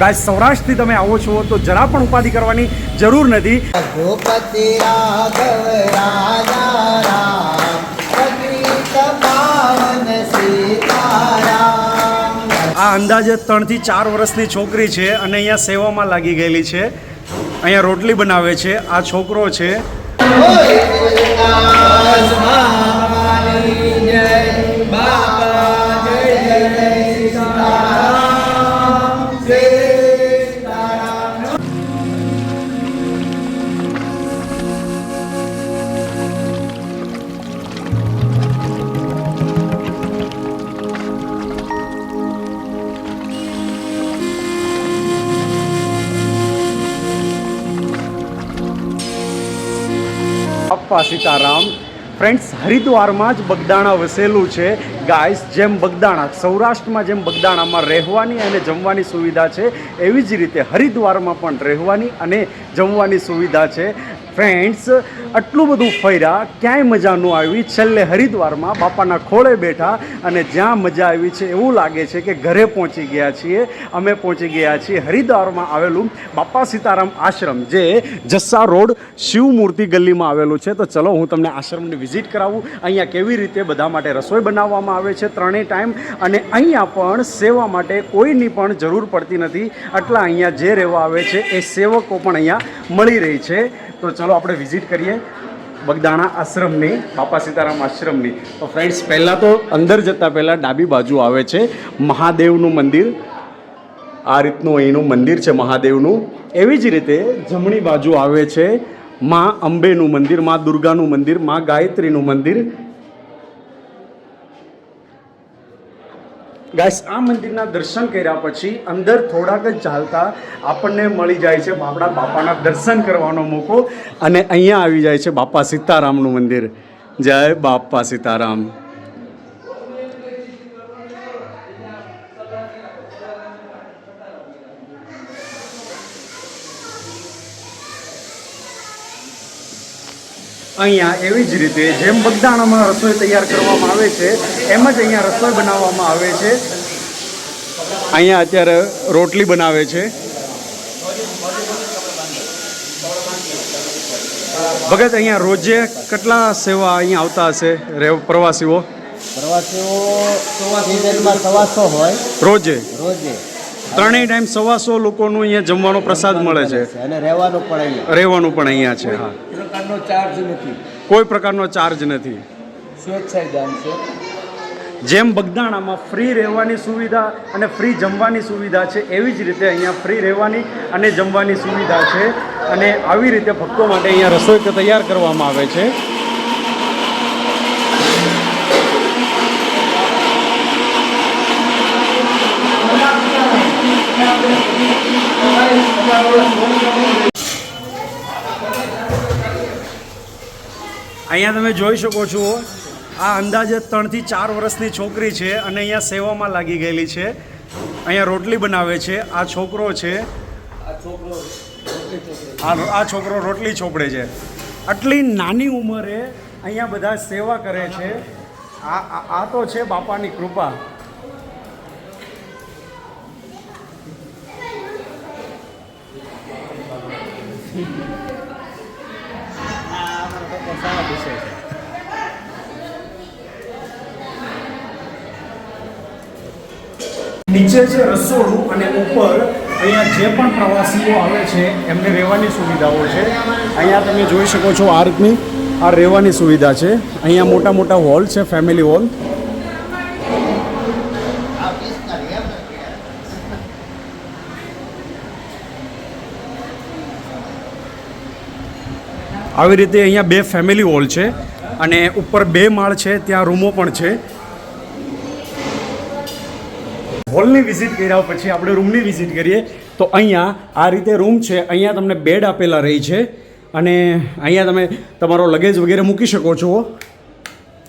ગાય સૌરાષ્ટ્રથી તમે આવો છો તો જરા પણ ઉપાધિ કરવાની જરૂર નથી. આ અંદાજે ત્રણથી ચાર વર્ષની છોકરી છે અને અહીંયા સેવામાં લાગી ગયેલી છે. અહીંયા રોટલી બનાવે છે, આ છોકરો છે. અપ્પા સીતારામ. ફ્રેન્ડ્સ હરિદ્વારમાં જ બગદાણા વસેલું છે. ગાઈસ જેમ બગદાણા, સૌરાષ્ટ્રમાં જેમ બગદાણામાં રહેવાની અને જમવાની સુવિધા છે, એવી જ રીતે હરિદ્વારમાં પણ રહેવાની અને જમવાની સુવિધા છે. ફ્રેન્ડ્સ આટલું બધું ફર્યા, ક્યાંય મજા ન આવી. છેલ્લે હરિદ્વારમાં બાપાના ખોળે બેઠા અને જ્યાં મજા આવી છે એવું લાગે છે કે ઘરે પહોંચી ગયા છીએ. અમે પહોંચી ગયા છીએ હરિદ્વારમાં આવેલું બાપા સીતારામ આશ્રમ, જે જસ્સા રોડ શિવમૂર્તિ ગલીમાં આવેલું છે. તો ચલો હું તમને આશ્રમની વિઝિટ કરાવું. અહીંયા કેવી રીતે બધા માટે રસોઈ બનાવવામાં આવે છે ત્રણેય ટાઈમ. અને અહીંયા પણ સેવા માટે કોઈની પણ જરૂર પડતી નથી. આટલા અહીંયા જે રહેવા આવે છે એ સેવકો પણ અહીંયા મળી રહી છે. તો ચલો આપણે વિઝિટ કરીએ બગદાણા આશ્રમની, બાપા સીતારામ આશ્રમની. તો ફ્રેન્ડ્સ પહેલાં તો અંદર જતાં પહેલાં ડાબી બાજુ આવે છે મહાદેવનું મંદિર. આ રીતનું અહીંનું મંદિર છે મહાદેવનું. એવી જ રીતે જમણી બાજુ આવે છે મા અંબેનું મંદિર, મા દુર્ગાનું મંદિર, મા ગાયત્રીનું મંદિર. ગાઈસ આ મંદિરના દર્શન કર્યા પછી અંદર થોડાક જ ચાલતા આપણને મળી જાય છે આપણા બાપાના દર્શન કરવાનો મોકો અને અહીંયા આવી જાય છે બાપા સીતારામનું મંદિર. જય બાપા સીતારામ. અહીંયા એવી જ રીતે જેમ બગદાણામાં રસોઈ તૈયાર કરવામાં આવે છે એમ જ અહીંયા રસોઈ બનાવવામાં આવે છે. અહીંયા અત્યારે રોટલી બનાવે છે. ભગત અહીંયા રોજે કેટલા સેવા અહીંયા આવતા હશે રેવ પ્રવાસીઓ? પ્રવાસીઓ સવાસો હોય. રોજે? રોજે. ત્રણેય ટાઈમ સવાસો લોકોનું અહીંયા જમવાનો પ્રસાદ મળે છે. અને રહેવાનું પણ અહીંયા. રહેવાનું પણ અહીંયા છે. હા પ્રકારનો ચાર્જ નથી. કોઈ પ્રકારનો ચાર્જ નથી. સ્વેચ્છાય દાન છે. જેમ બગદાણામાં ફ્રી રહેવાની સુવિધા અને ફ્રી જમવાની સુવિધા છે એવી જ રીતે અહીંયા ફ્રી રહેવાની અને જમવાની સુવિધા છે. અને આવી રીતે ભક્તો માટે અહીંયા રસોઈ તો તૈયાર કરવામાં આવે છે. અહીંયા તમે જોઈ શકો છો, આ અંદાજે ત્રણથી ચાર વર્ષની છોકરી છે અને અહીંયા સેવામાં લાગી ગયેલી છે. અહીંયા રોટલી બનાવે છે, આ છોકરો છે. આ છોકરો રોટલી ચોપડે છે. આટલી નાની ઉંમરે અહીંયા બધા સેવા કરે છે. આ, આ- તો છે બાપાની કૃપા. નીચે છે રસોડું અને ઉપર અહીંયા જે પણ પ્રવાસીઓ આવે છે, એમને રહેવાની સુવિધાઓ છે. અહીંયા તમે જોઈ શકો છો આ રીતની આ રહેવાની સુવિધા છે. અહીંયા મોટા મોટા હોલ છે ફેમિલી હોલ. આવી રીતે અહીંયા બે ફેમિલી હોલ છે અને ઉપર બે માળ છે, ત્યાં રૂમો પણ છે. હોલની વિઝિટ કર્યા પછી આપણે રૂમની વિઝિટ કરીએ. તો અહીંયા આ રીતે રૂમ છે, અહીંયા તમને બેડ આપેલા રહી છે. અને અહીંયા તમે તમારો લગેજ વગેરે મૂકી શકો છો.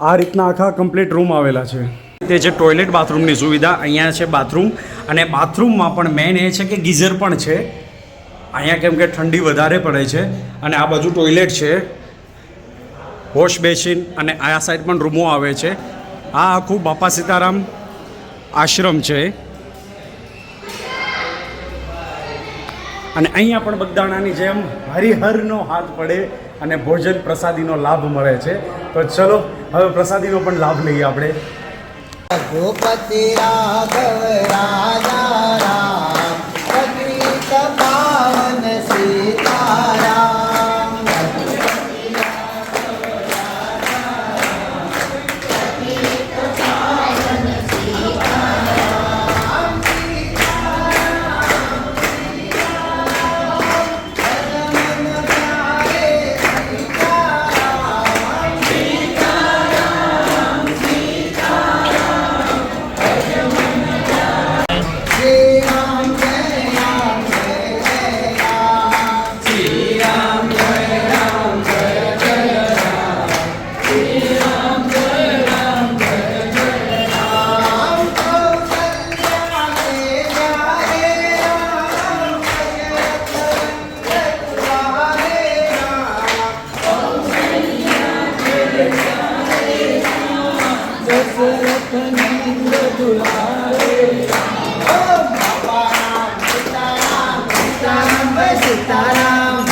આ રીતના આખા કમ્પ્લીટ રૂમ આવેલા છે. તે છે ટોયલેટ બાથરૂમની સુવિધા અહીંયા છે બાથરૂમ. અને બાથરૂમમાં પણ મેન એ છે કે ગીઝર પણ છે. અહીંયા કેમ કે ઠંડી વધારે પડે છે. અને આ બાજુ ટોયલેટ છે. વોશ બેસિન અને આ સાઈડ પણ રૂમો આવે છે. આ આખું બાપા સીતારામ આશ્રમ છે. અને અહીંયા પણ બગદાણાની જેમ હરિહરનો હાથ પડે અને ભોજન પ્રસાદીનો લાભ મળે છે. તો ચલો, હવે પ્રસાદીનો પણ લાભ લઈએ આપણે. રઘુપતિ રાઘવ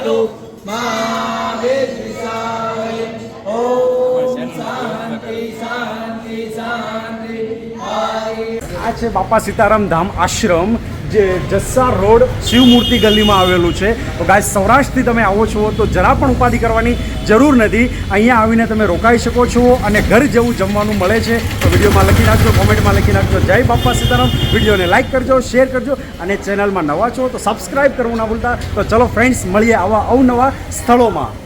સમસ્તુ મા વિદ્વિષાવય ઓમ શાંતિ શાંતિ શાંતિ આ છે બાપા સીતારામ ધામ આશ્રમ જે જસ્સા રોડ શિવમૂર્તિ ગલીમાં આવેલું છે. તો ગાય સૌરાષ્ટ્રથી તમે આવો છો તો જરા પણ ઉપાધિ કરવાની જરૂર નથી. અહીંયા આવીને તમે રોકાઈ શકો છો અને ઘર જેવું જમવાનું મળે છે. તો વિડીયોમાં લખી નાખજો, કોમેન્ટમાં લખી નાખજો. જય બાપા સીતારામ. વિડીયોને લાઇક કરજો શેર કરજો અને ચેનલમાં નવા છો તો સબસ્ક્રાઈબ કરવું ના ભૂલતા. તો ચલો ફ્રેન્ડ્સ મળીએ આવા અવનવા સ્થળોમાં.